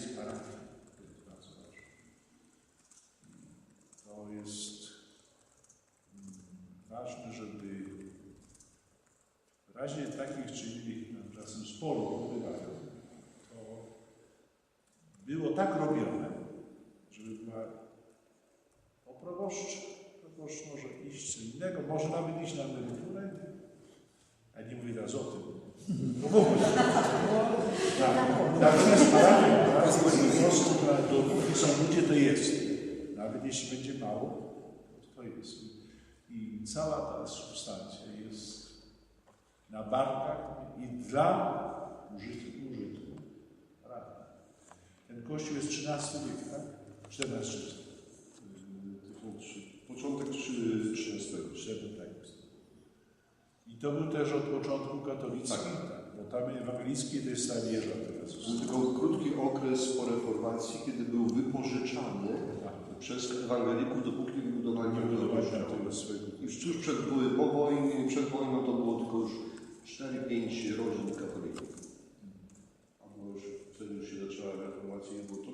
jest parafia. To jest bardzo ważne. To jest ważne, żeby w razie takich, czyli no, czasem sporów bywają, to było tak robione, żeby była o proboszcz, może iść co innego, może nawet iść na emeryturę, a nie mówię teraz o tym. Natomiast prostu, na- dopóki są ludzie, to jest. Nawet jeśli będzie mało, to jest. I cała ta substancja jest na barkach i dla użytku, użytku. Ten kościół jest XIII wiek, tak? XIV Początek XIII. Szedł tak. I to był też od początku katolicki, tak. Tam ewangelicki to jest ta wieża teraz. Tylko krótki okres po reformacji, kiedy był wypożyczany tak. przez ewangelików, dopóki nie budowali tego swojego. I cóż, przed, były po wojnie, przed wojną to było tylko już 4-5 rodzin katolików. A bo już wtedy już się zaczęła reformacja i było to